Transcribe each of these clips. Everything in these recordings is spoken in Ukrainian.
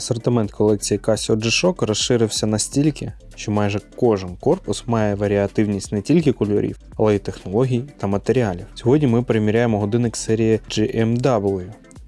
Асортимент колекції Casio G-Shock розширився настільки, що майже кожен корпус має варіативність не тільки кольорів, але й технологій та матеріалів. Сьогодні ми приміряємо годинник серії GMW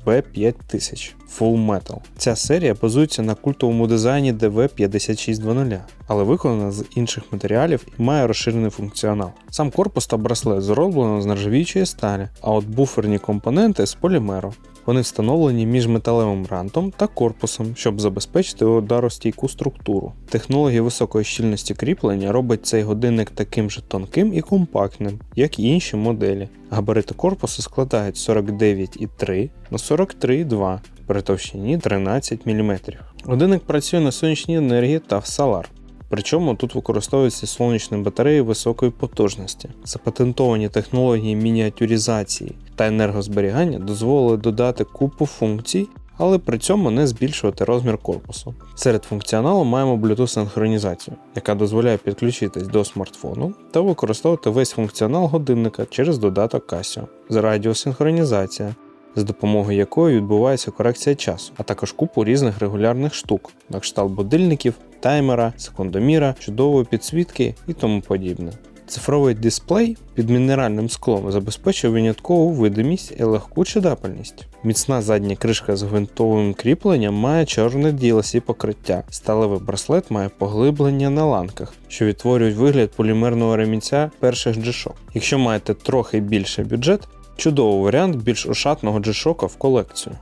B5000 Full Metal. Ця серія базується на культовому дизайні DV5620, але виконана з інших матеріалів і має розширений функціонал. Сам корпус та браслет зроблено з нержавіючої сталі, а от буферні компоненти з полімеру. Вони встановлені між металевим рантом та корпусом, щоб забезпечити ударостійку структуру. Технологія високої щільності кріплення робить цей годинник таким же тонким і компактним, як і інші моделі. Габарити корпусу складають 49,3 на 43,2 при товщині 13 мм. Годинник працює на сонячній енергії та в Solar. Причому тут використовуються сонячні батареї високої потужності. Запатентовані технології мініатюризації та енергозберігання дозволили додати купу функцій, але при цьому не збільшувати розмір корпусу. Серед функціоналу маємо Bluetooth синхронізацію, яка дозволяє підключитись до смартфону та використовувати весь функціонал годинника через додаток Casio. Радіосинхронізація, з допомогою якої відбувається корекція часу, а також купу різних регулярних штук, на кшталт будильників, таймера, секундоміра, чудової підсвітки і тому подібне. Цифровий дисплей під мінеральним склом забезпечує виняткову видимість і легку читабельність. Міцна задня кришка з гвинтовим кріпленням має чорне DLC покриття. Сталевий браслет має поглиблення на ланках, що відтворюють вигляд полімерного ремінця перших G-Shock. Якщо маєте трохи більший бюджет, чудовий варіант більш ошатного G-Shock в колекцію.